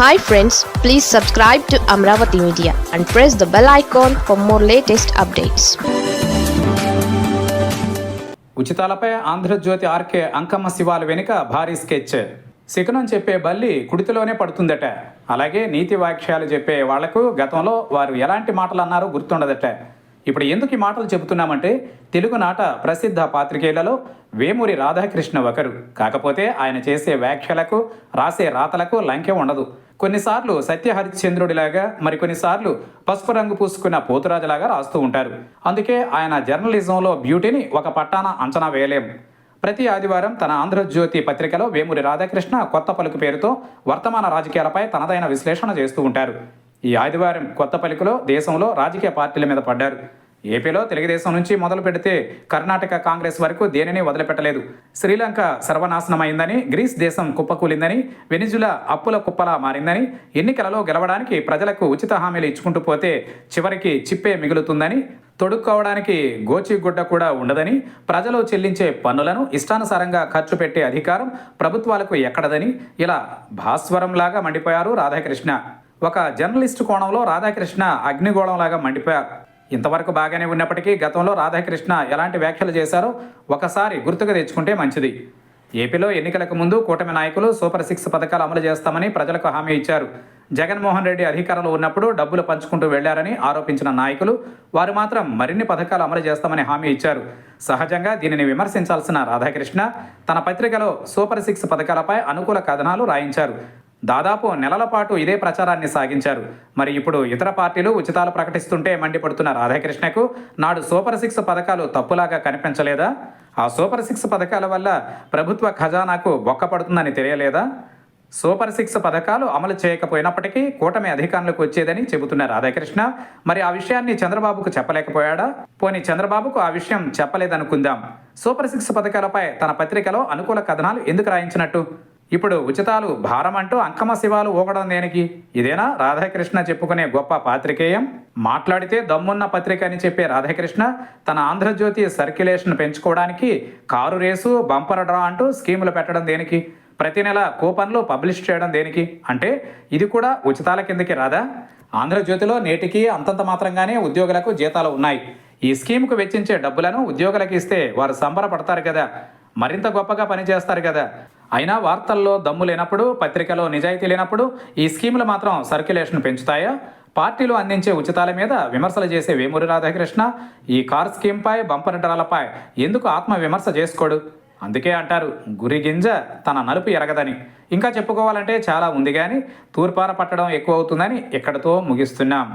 Hi friends please subscribe to Amaravati media and press the bell icon for more latest updates ఉచితాలపై Andhra Jyothi RK Ankamma శివాల వెనుక భారీ sketch. శకునం చెప్పే బల్లి కుడితిలోనే పడుతుందట. అలాగే నీతి వాక్యాలు చెప్పే వాళ్ళకు గతంలో వారు ఎలాంటి మాటలు అన్నారో గుర్తుండదట. ఇప్పుడు ఎందుకు ఈ మాటలు చెబుతున్నామంటే తెలుగునాట ప్రసిద్ధ పాత్రికేయులలో వేమూరి రాధాకృష్ణ ఒకరు. కాకపోతే ఆయన చేసే వ్యాఖ్యలకు రాసే రాతలకు లంకె ఉండదు. కొన్నిసార్లు సత్యహరిశ్చంద్రుడిలాగా మరికొన్నిసార్లు పసుపు రంగు పూసుకున్న పోతురాజులాగా రాస్తూ ఉంటారు. అందుకే ఆయన జర్నలిజంలో బ్యూటీని ఒక పట్టాన అంచనా వేయలేం. ప్రతి ఆదివారం తన ఆంధ్రజ్యోతి పత్రికలో వేమూరి రాధాకృష్ణ కొత్త పలుకు పేరుతో వర్తమాన రాజకీయాలపై తనదైన విశ్లేషణ చేస్తూ ఉంటారు. ఈ ఆదివారం కొత్త పలికలో దేశంలో రాజకీయ పార్టీల మీద పడ్డారు. ఏపీలో తెలుగుదేశం నుంచి మొదలు పెడితే కర్ణాటక కాంగ్రెస్ వరకు దేనిని వదిలిపెట్టలేదు. శ్రీలంక సర్వనాశనమైందని గ్రీస్ దేశం కుప్పకూలిందని వెనిజులా అప్పుల కుప్పలా మారిందని ఎన్నికలలో గెలవడానికి ప్రజలకు ఉచిత హామీలు ఇచ్చుకుంటూ పోతే చివరికి చిప్పే మిగులుతుందని తొడుక్కోవడానికి గోచిగుడ్డ కూడా ఉండదని ప్రజలు చెల్లించే పన్నులను ఇష్టానుసారంగా ఖర్చు పెట్టే అధికారం ప్రభుత్వాలకు ఎక్కడదని ఇలా భాస్వరంలాగా మండిపోయారు రాధాకృష్ణ. ఒక జర్నలిస్టు కోణంలో రాధాకృష్ణ అగ్నిగోళంలాగా మండిపోయారు. ఇంతవరకు బాగానే ఉన్నప్పటికీ గతంలో రాధాకృష్ణ ఎలాంటి వ్యాఖ్యలు చేశారో ఒకసారి గుర్తుకు తెచ్చుకుంటే మంచిది. ఏపీలో ఎన్నికలకు ముందు కూటమి నాయకులు సూపర్ సిక్స్ పథకాలు అమలు చేస్తామని ప్రజలకు హామీ ఇచ్చారు. జగన్మోహన్ రెడ్డి అధికారంలో ఉన్నప్పుడు డబ్బులు పంచుకుంటూ వెళ్ళారని ఆరోపించిన నాయకులు వారు మాత్రం మరిన్ని పథకాలు అమలు చేస్తామని హామీ ఇచ్చారు. సహజంగా దీనిని విమర్శించాల్సిన రాధాకృష్ణ తన పత్రికలో సూపర్ సిక్స్ పథకాలపై అనుకూల కథనాలు రాయించారు. దాదాపు నెలల పాటు ఇదే ప్రచారాన్ని సాగించారు. మరి ఇప్పుడు ఇతర పార్టీలు ఉచితాలు ప్రకటిస్తుంటే మండిపడుతున్న రాధాకృష్ణకు నాడు సూపర్ సిక్స్ పథకాలు తప్పులాగా కనిపించలేదా? ఆ సూపర్ సిక్స్ పథకాల వల్ల ప్రభుత్వ ఖజానాకు బొక్క పడుతుందని తెలియలేదా? సూపర్ సిక్స్ పథకాలు అమలు చేయకపోయినప్పటికీ కూటమి అధికారంలోకి వచ్చేదని చెబుతున్న రాధాకృష్ణ మరి ఆ విషయాన్ని చంద్రబాబుకు చెప్పలేకపోయాడా? పోనీ చంద్రబాబుకు ఆ విషయం చెప్పలేదనుకుందాం. సూపర్ సిక్స్ పథకాలపై తన పత్రికలో అనుకూల కథనాలు ఎందుకు రాయించినట్టు? ఇప్పుడు ఉచితాలు భారం అంటూ అంకమ శివాలు ఊగడం దేనికి? ఇదేనా? రాధాకృష్ణ చెప్పుకునే గొప్ప పాత్రికేయం. మాట్లాడితే దమ్మున్న పత్రిక అని చెప్పే రాధాకృష్ణ తన ఆంధ్రజ్యోతి సర్క్యులేషన్ పెంచుకోవడానికి కారు రేసు బంపర్ డ్రా అంటూ స్కీములు పెట్టడం దేనికి? ప్రతి నెల కూపన్లు పబ్లిష్ చేయడం దేనికి? అంటే ఇది కూడా ఉచితాల కిందకి రాదా? ఆంధ్రజ్యోతిలో నేటికి అంతంత మాత్రంగానే ఉద్యోగులకు జీతాలు ఉన్నాయి. ఈ స్కీమ్కు వెచ్చించే డబ్బులను ఉద్యోగులకు ఇస్తే వారు సంబరపడతారు కదా. మరింత గొప్పగా పనిచేస్తారు కదా. అయినా వార్తల్లో దమ్ము లేనప్పుడు పత్రికలో నిజాయితీ లేనప్పుడు ఈ స్కీములు మాత్రం సర్క్యులేషన్ పెంచుతాయా? పార్టీలు అందించే ఉచితాల మీద విమర్శలు చేసే వేమూరి రాధాకృష్ణ ఈ కార్ స్కీమ్పై బంపర్ డ్రాలపై ఎందుకు ఆత్మ విమర్శ చేసుకోడు? అందుకే అంటారు గురి గింజ తన నలుపు ఎరగదని. ఇంకా చెప్పుకోవాలంటే చాలా ఉంది కానీ తూర్పార పట్టడం ఎక్కువ అవుతుందని ఇక్కడితో ముగిస్తున్నాం.